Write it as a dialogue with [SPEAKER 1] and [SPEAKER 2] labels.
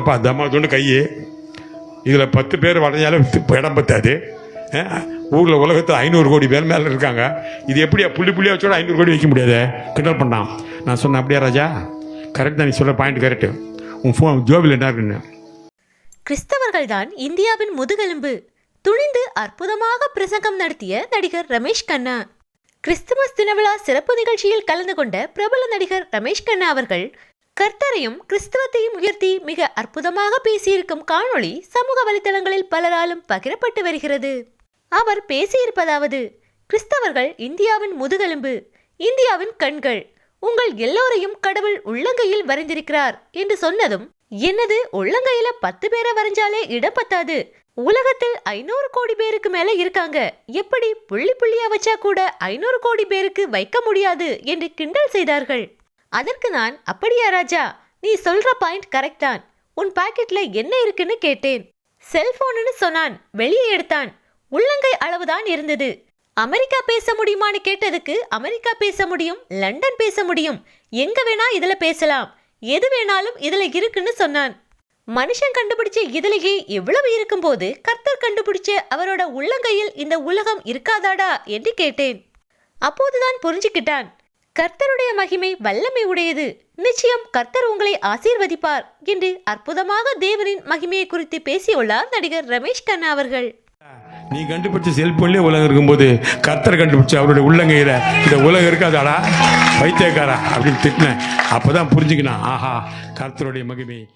[SPEAKER 1] அப்போ அந்த அம்மா சொன்ன கை இதில் பத்து பேர் வளைஞ்சாலும் இடம் பத்தாது. ஊரில் உலகத்தில் ஐநூறு கோடி பேர் மேலே இருக்காங்க. இது எப்படியா புள்ளி புள்ளியாக வச்சோட ஐநூறு கோடி வைக்க முடியாது? கிண்டல் பண்ணான். நான் சொன்னேன் அப்படியா ராஜா? கரெக்ட் தான் நீ சொல்ல பாயிண்ட் கரெக்டு உன் ஃபோன் ஜோபில் என்ன இருக்குன்னு.
[SPEAKER 2] கிறிஸ்தவர்கள்தான் இந்தியாவின் முதுகெலும்பு. துணிந்து அற்புதமாக பிரசங்கம் நடத்திய நடிகர் ரமேஷ் கண்ணா. கிறிஸ்துமஸ் தினவிழா சிறப்பு நிகழ்ச்சியில் கலந்து கொண்ட பிரபல நடிகர் ரமேஷ் கண்ணா அவர்கள் கர்த்தரையும் கிறிஸ்துவத்தையும் உயர்த்தி மிக அற்புதமாக பேசியிருக்கும் காணொளி சமூக வலைதளங்களில் பலராலும் பகிரப்பட்டு வருகிறது. அவர் பேசியிருப்பதாவது கிறிஸ்தவர்கள் இந்தியாவின் முதுகெலும்பு இந்தியாவின் கண்கள் உங்கள் எல்லோரையும் கடவுள் உள்ளங்கையில் வரைந்திருக்கிறார் என்று சொன்னதும் என்னது உள்ளங்கையில பத்து பேரை வரைஞ்சாலே இடம் பத்தாது உலகத்தில் ஐநூறு கோடி பேருக்கு மேல இருக்காங்க. எப்படி புள்ளி புள்ளியா வச்சா கூட ஐநூறு கோடி பேருக்கு வைக்க முடியாது? என்று கிண்டல் செய்தார்கள். அதற்கு நான் அப்படியா ராஜா நீ சொல்ற பாயிண்ட் கரெக்ட் தான். உன் பாக்கெட்ல என்ன இருக்குன்னு கேட்டேன். செல்போனுன்னு சொன்னான் வெளியே எடுத்தான். உள்ளங்கை அளவுதான் இருந்தது. அமெரிக்கா பேச முடியுமான்னு கேட்டதுக்கு அமெரிக்கா பேச முடியும் லண்டன் பேச முடியும். எங்க வேணா இதுல பேசலாம். எது வேணாலும் இதுல இருக்குன்னு சொன்னான். மனுஷன் கண்டுபிடிச்ச இதுலயே எவ்வளவு இருக்கும்போது கர்த்தர் கண்டுபிடிச்ச அவரோட உள்ளங்கையில் இந்த உலகம் இருக்காதாடா என்று கேட்டேன். அப்போதுதான் புரிஞ்சுக்கிட்டான். கர்த்தருடைய மகிமை வல்லமை உடையது. நிச்சயம் கர்த்தர் உங்களை ஆசீர்வதிப்பார் என்று அற்புதமாக தேவனின் மகிமையை குறித்து பேசியுள்ளார் நடிகர் ரமேஷ் கண்ணா அவர்கள்.
[SPEAKER 1] நீ கண்டுபிடிச்ச செல்போன்லேயே உலகம் இருக்கும்போது கர்த்தர் கண்டுபிடிச்ச அவருடைய உள்ளங்கையில் இந்த உலகம் இருக்காதாடா? வைத்தியக்காரா? அப்படின்னு திட்டினேன். அப்போ தான் ஆஹா கர்த்தருடைய மகிமை.